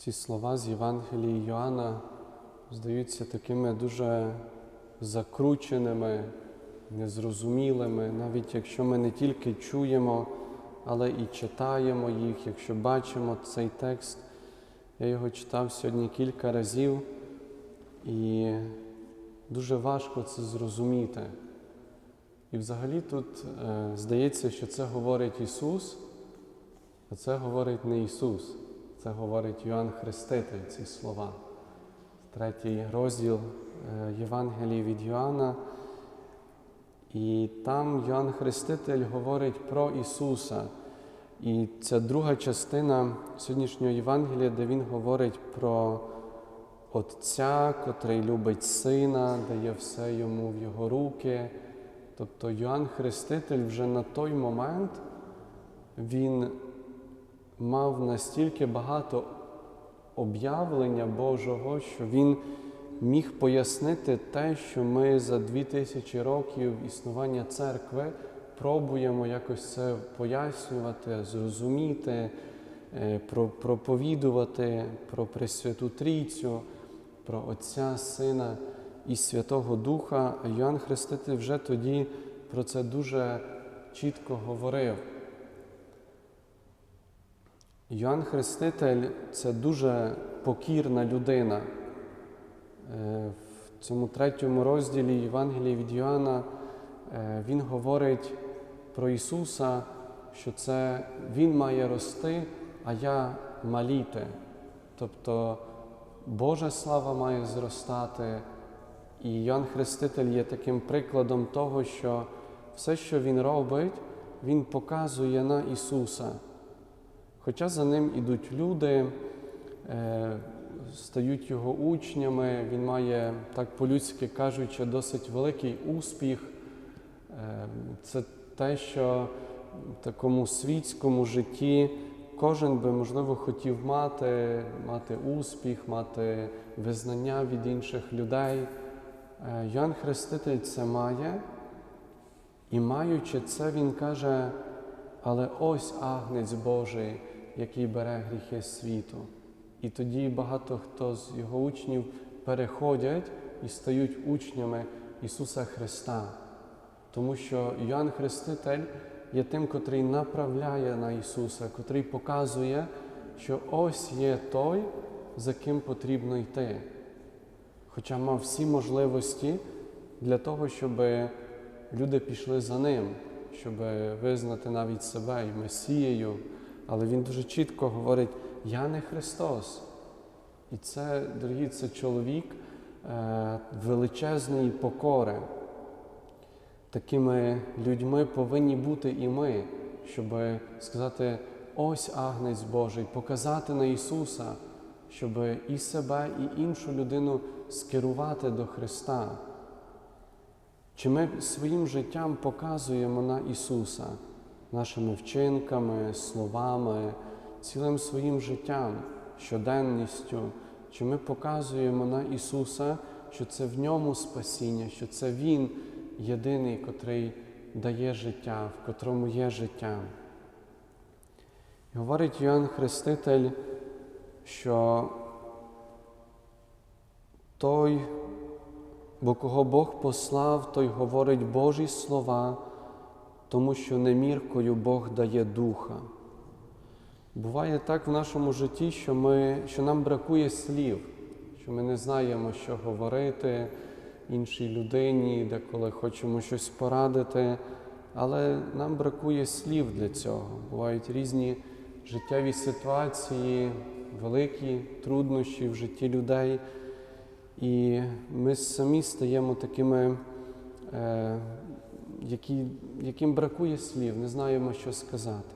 Ці слова з Євангелії Йоанна здаються такими дуже закрученими, незрозумілими, навіть якщо ми не тільки чуємо, але і читаємо їх, якщо бачимо цей текст. Я його читав сьогодні кілька разів, і дуже важко це зрозуміти. І взагалі тут е, здається, що це говорить Ісус, а це говорить не Ісус. Це говорить Йоанн Хреститель, ці слова. Третій розділ е, Євангелії від Йоанна. І там Йоанн Хреститель говорить про Ісуса. І ця друга частина сьогоднішнього Євангелія, де Він говорить про Отця, котрий любить Сина, дає все йому в Його руки. Тобто Йоанн Хреститель вже на той момент він мав настільки багато об'явлення Божого, що він міг пояснити те, що ми за дві тисячі років існування церкви пробуємо якось це пояснювати, зрозуміти, е, проповідувати про Пресвяту Трійцю, про Отця, Сина і Святого Духа. Йоанн Хреститель вже тоді про це дуже чітко говорив. Йоанн Хреститель це дуже покірна людина. Е, В цьому третьому розділі Євангелії від Йоанна е, він говорить про Ісуса, що це Він має рости, а я маліти. Тобто Божа слава має зростати. І Йоанн Хреститель є таким прикладом того, що все, що Він робить, Він показує на Ісуса. Хоча за ним ідуть люди, е, стають його учнями, він має, так по-людськи кажучи, досить великий успіх. Е, Це те, що в такому світському житті кожен би, можливо, хотів мати, мати успіх, мати визнання від інших людей. Е, Йоанн Хреститель це має, і маючи це, він каже, але ось агнець Божий, який бере гріхи світу. І тоді багато хто з його учнів переходять і стають учнями Ісуса Христа. Тому що Йоанн Хреститель є тим, котрий направляє на Ісуса, котрий показує, що ось є той, за ким потрібно йти. Хоча мав всі можливості для того, щоб люди пішли за ним, щоб визнати навіть себе і Месією. Але він дуже чітко говорить: Я не Христос. І це, дорогі, це чоловік е, величезної покори. Такими людьми повинні бути і ми, щоб сказати, ось агнець Божий, показати на Ісуса, щоб і себе, і іншу людину скерувати до Христа. Чи ми своїм життям показуємо на Ісуса, нашими вчинками, словами, цілим своїм життям, щоденністю? Чи ми показуємо на Ісуса, що це в ньому спасіння, що це Він єдиний, котрий дає життя, в котрому є життя? І говорить Йоанн Хреститель, що той, бо кого Бог послав, той говорить Божі слова, тому що неміркою Бог дає духа. Буває так в нашому житті, що, ми, що нам бракує слів, що ми не знаємо, що говорити іншій людині, деколи хочемо щось порадити, але нам бракує слів для цього. Бувають різні життєві ситуації, великі труднощі в житті людей. І ми самі стаємо такими, е, які, яким бракує слів, не знаємо, що сказати.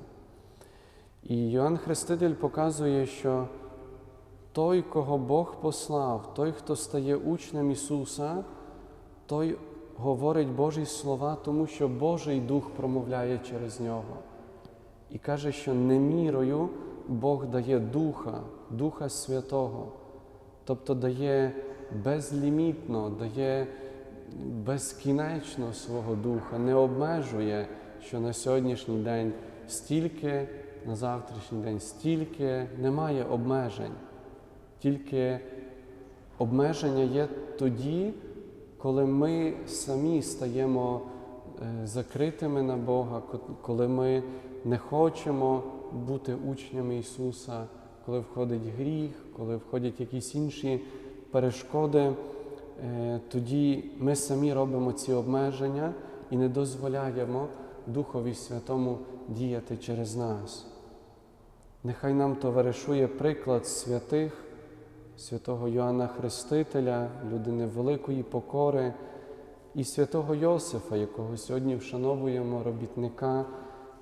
І Йоанн Хреститель показує, що той, кого Бог послав, той, хто стає учнем Ісуса, той говорить Божі слова, тому що Божий Дух промовляє через нього. І каже, що не мірою Бог дає Духа, Духа Святого, тобто дає безлімітно, дає безкінечно свого Духа, не обмежує, що на сьогоднішній день стільки, на завтрашній день стільки, немає обмежень. Тільки обмеження є тоді, коли ми самі стаємо е, закритими на Бога, коли ми не хочемо бути учнями Ісуса, коли входить гріх, коли входять якісь інші перешкоди, е, тоді ми самі робимо ці обмеження і не дозволяємо Духові Святому діяти через нас. Нехай нам товаришує приклад святих, святого Йоанна Хрестителя, людини великої покори, і святого Йосифа, якого сьогодні вшановуємо робітника,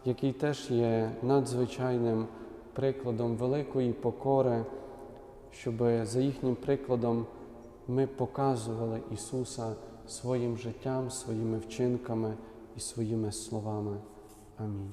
який теж є надзвичайним прикладом великої покори, щоб за їхнім прикладом ми показували Ісуса своїм життям, своїми вчинками і своїми словами. Амінь.